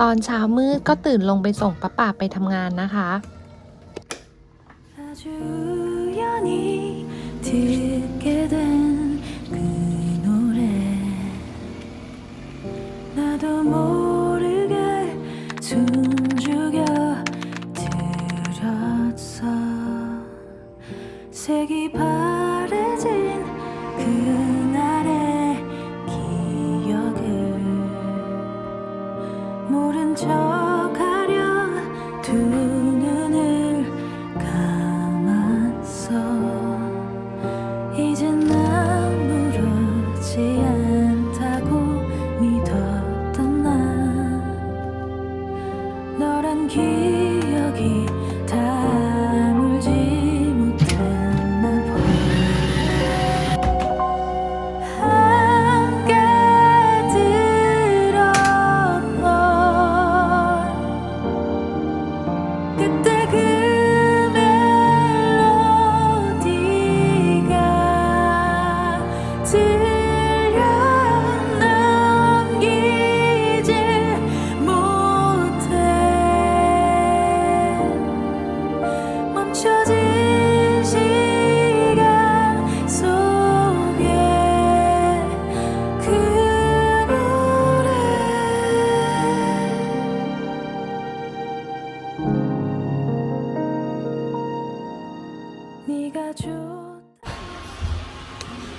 ตอนเช้ามืดก็ตื่นลงไปส่งป้าป่าไปทำงานนะคะ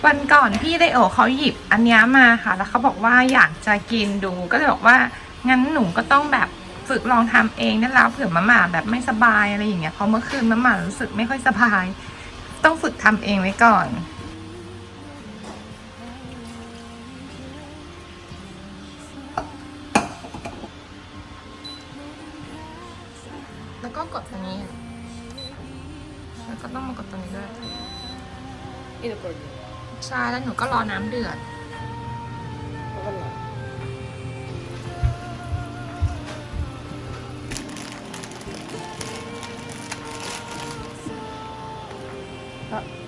วันก่อนพี่ไดโอเขาหยิบอันนี้มาค่ะ แล้วเขาบอกว่าอยากจะกินดูก็เลยบอกว่างั้นหนูก็ต้องแบบฝึกลองทำเองนั่นแล้วเผื่อมาม่าแบบไม่สบายอะไรอย่างเงี้ยเพราะเมื่อคืนมาม่ารู้สึกไม่ค่อยสบาย ต้องฝึกทำเองไว้ก่อน ใช่แล้วหนูก็รอน้ำเดือดใส่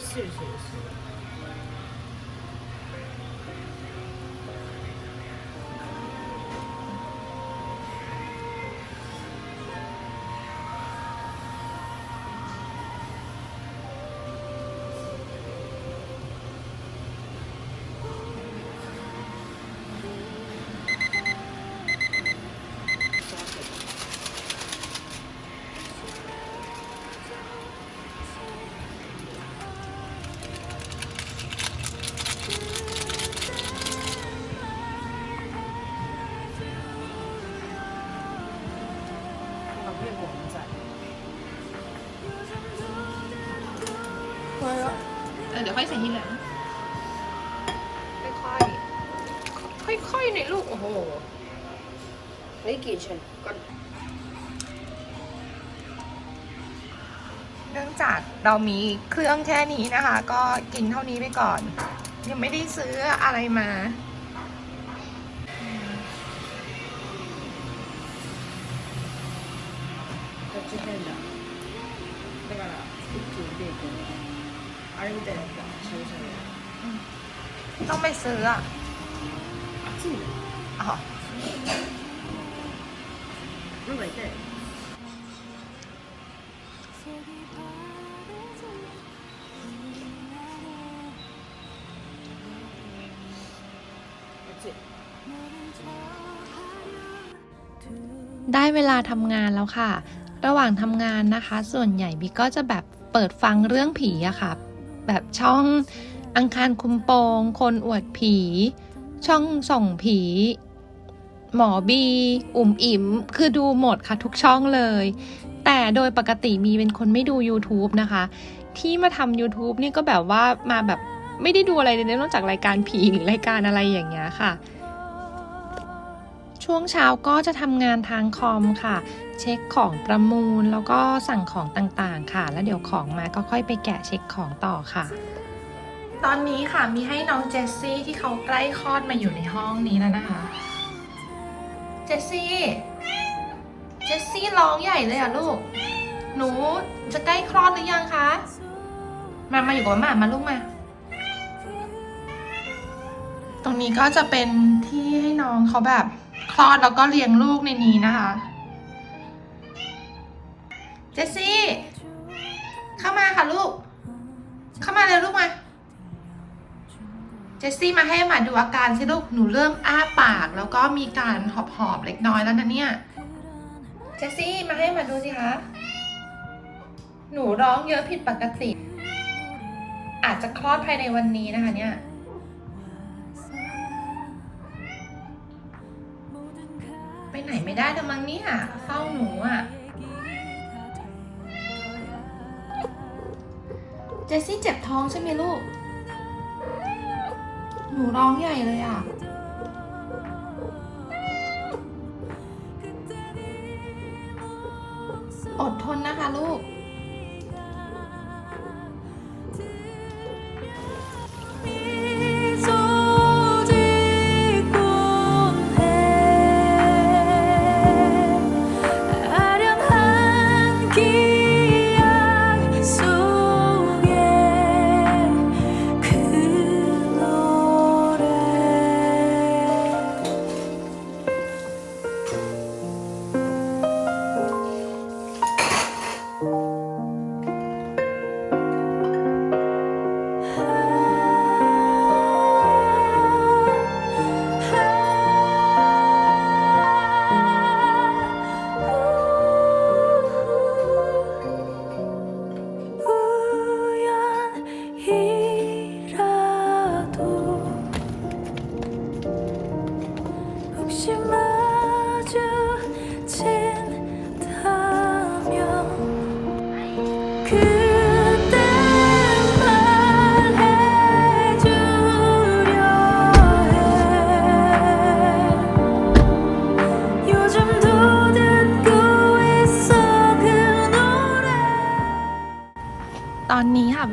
めっち ไม่กี่ชั้นก็ เนื่องจากเรามีเครื่องแค่นี้นะคะ ก็กินเท่านี้ไปก่อน ยังไม่ได้ซื้ออะไรมา こっち変だだから一気にベーコンあれみたいなやつしゃぶしゃぶ ต้องไปซื้ออะ 熱いの อ๋ ไหวแก่ได้เวลาทำงานแล้วค่ะ ระหว่างทำงานนะคะ ส่วนใหญ่บีก็จะแบบเปิดฟังเรื่องผีอะค่ะ แบบช่องอังคารคุมโปง คนอวดผี ช่องส่องผี หมอบีอุ่มอิ๋มคือดูหมดค่ะทุกช่องเลย แต่โดยปกติมีเป็นคนไม่ดู YouTube นะคะ ที่มาทำ YouTube นี่ก็แบบว่ามาแบบไม่ได้ดูอะไรเลยนอกจากรายการผีหรือรายการอะไรอย่างเงี้ยค่ะ ช่วงเช้าก็จะทำงานทางคอมค่ะ เช็คของประมูลแล้วก็สั่งของต่างๆค่ะ แล้วเดี๋ยวของมาก็ค่อยไปแกะเช็คของต่อค่ะตอนนี้ค่ะมีให้น้องเจสซี่ที่เขาใกล้คลอดมาอยู่ในห้องนี้แล้วนะคะ จสซี่ เจสซี่ร้องใหญ่เลยอะลูก หนูจะใกล้คลอดหรือยังคะ มา มาอยู่กับมามาลูกมา ตรงนี้ก็จะเป็นที่ให้น้องเขาแบบคลอดแล้วก็เลี้ยงลูกในนี้นะคะ เจสซี่ เข้ามาค่ะลูก เข้ามาเลยลูกมา เจสซี่มาให้หมาดูอาการสิลูก หนูเริ่มอ้าปาก แล้วก็มีการหอบหอบๆเล็กน้อยแล้วนะเนี่ย เจสซี่มาให้หมาดูสิคะ หนูร้องเยอะผิดปกติ อาจจะคลอดภายในวันนี้นะคะเนี่ย ไปไหนไม่ได้แต่มั้งเนี่ยเฝ้าหนูอะเจสซี่เจ็บท้องใช่ไหมลูก นูร้องใหญ่เลยอะอดทนนะคะลูก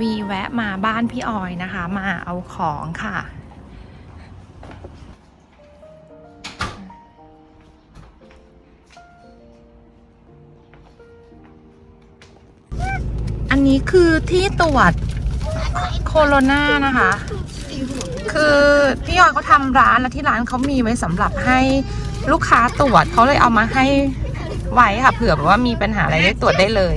วีแวะมาบ้านพี่ออยนะคะ มาเอาของค่ะ อันนี้คือที่ตรวจโคโรนานะคะ คือพี่ออยเขาทำร้านแล้วที่ร้านเขามีไว้สำหรับให้ลูกค้าตรวจเขาเลยเอามาให้ไว้ค่ะเผื่อแบบว่ามีปัญหาอะไรได้ตรวจได้เลย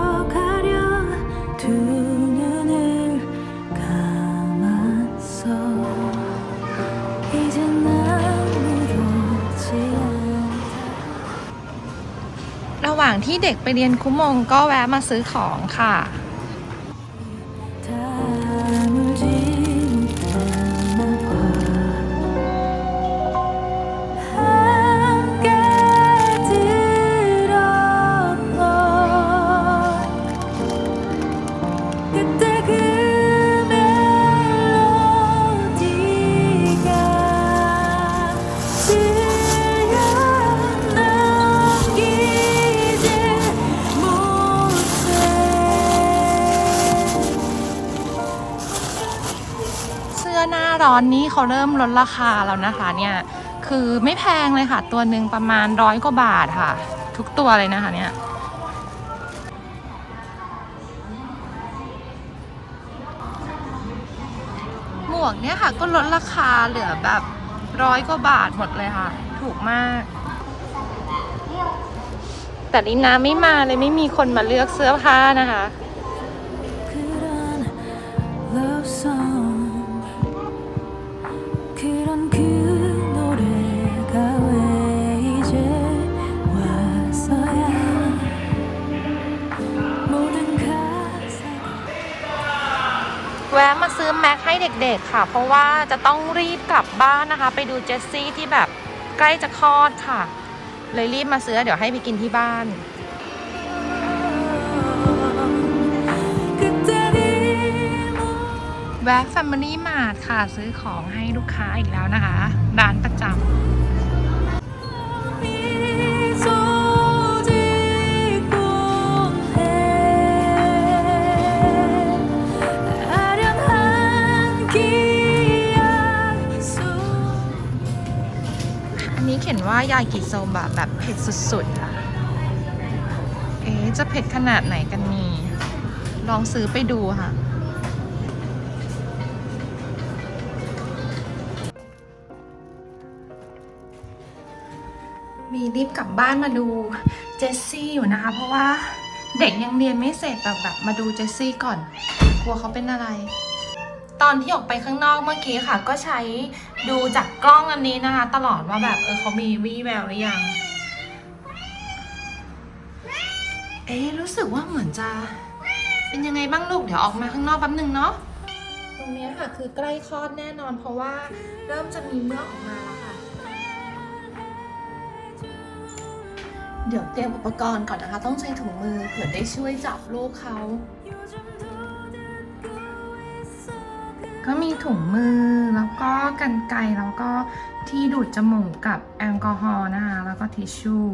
ที่เด็กไปเรียนคุมงก็แวะมาซื้อของค่ะ เขาเริ่มลดราคาแล้วนะคะเนี่ยคือไม่แพงเลยค่ะ ตัวหนึ่งประมาณร้อยกว่าบาทค่ะ ทุกตัวเลยนะคะเนี่ยหมวกเนี่ยค่ะก็ลดราคาเหลือแบบร้อยกว่าบาทหมดเลยค่ะ ถูกมาก แต่ลินาไม่มาเลยไม่มีคนมาเลือกเสื้อผ้านะคะ love song ให้เด็กๆค่ะ เพราะว่าจะต้องรีบกลับบ้านนะคะ ไปดูเจสซี่ที่แบบใกล้จะคลอดค่ะ เลยรีบมาซื้อเดี๋ยวให้ไปกินที่บ้านแวะแฟมิลี่มาร์ทค่ะ ซื้อของให้ลูกค้าอีกแล้วนะคะ ร้านประจำายากิโซบะแบบเผ็ดสุดๆค่ะเอ๊ะจะเผ็ดขนาดไหนกันนี่ ลองซื้อไปดูค่ะ มีรีบกลับบ้านมาดูเจสซี่อยู่นะคะ เพราะว่าเด็กยังเรียนไม่เสร็จแต่แบบมาดูเจสซี่ก่อน กลัวเขาเป็นอะไร ตอนที่ออกไปข้างนอกเมื่อกี้ค่ะ ก็ใช้ดูจากกล้องอันนี้นะคะ ตลอดว่าแบบเออเขามีวี่แววหรือยัง เอ๊ะรู้สึกว่าเหมือนจะ เป็นยังไงบ้างลูก เดี๋ยวออกมาข้างนอกแป๊บหนึ่งเนาะตรงเนี้ยค่ะคือใกล้คลอดแน่นอน เพราะว่าเริ่มจะมีเมือกออกมาแล้วค่ะ เดี๋ยวเตรียมอุปกรณ์ก่อนนะคะ ต้องใช้ถุงมือเผื่อได้ช่วยจับลูกเขา ก็มีถุงมือแล้วก็กันไกแล้วก็ที่ดูดจมูกกับแอลกอฮอล์นะคะแล้วก็ทิชชู่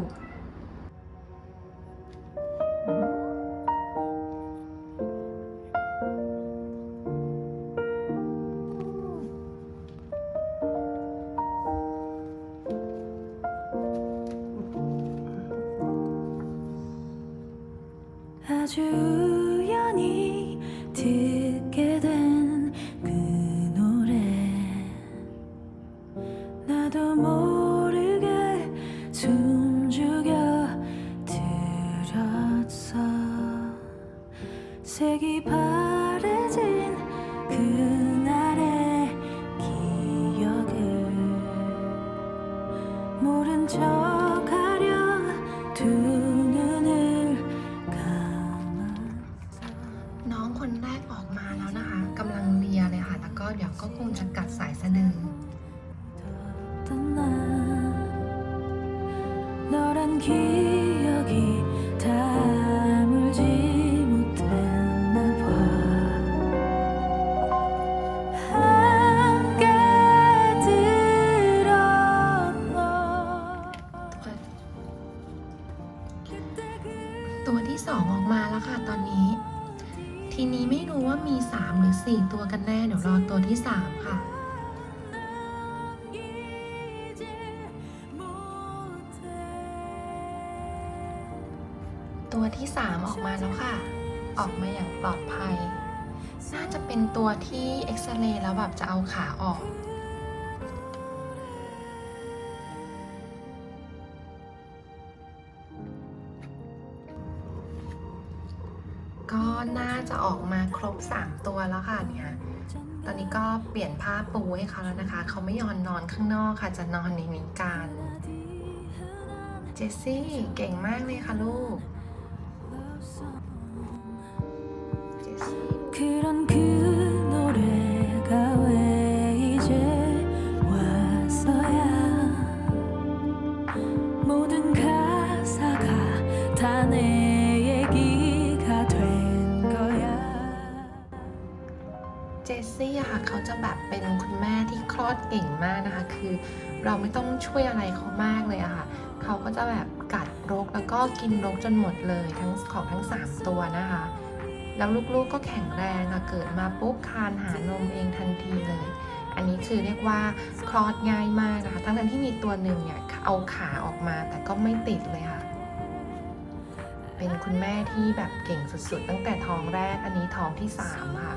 อาจู 3 ออกมาแล้วค่ะ ออกมาอย่างปลอดภัย น่าจะเป็นตัวที่เอ็กซเรย์แล้วแบบจะเอาขาออกก็น่าจะออกมาครบ 3 ตัวแล้วค่ะเนี่ย ตอนนี้ก็เปลี่ยนผ้าปูให้เขาแล้วนะคะ เขาไม่ยอมนอนข้างนอกค่ะ จะนอนในนี้กัน เจสซี่เก่งมากเลยค่ะลูก เก่งมากนะคะ คือเราไม่ต้องช่วยอะไรเขามากเลยอะค่ะเขาก็จะแบบกัดรกแล้วก็กินรกจนหมดเลยทั้งของทั้ง 3 ตัวนะคะ แล้วลูกๆก็แข็งแรงอะเกิดมาปุ๊บคานหานมเองทันทีเลย อันนี้คือเรียกว่าคลอดง่ายมากนะคะ ทั้งๆที่มีตัวหนึ่งเนี่ยเอาขาออกมาแต่ก็ไม่ติดเลยค่ะเป็นคุณแม่ที่แบบเก่งสุดๆ ตั้งแต่ท้องแรกอันนี้ท้องที่สามค่ะ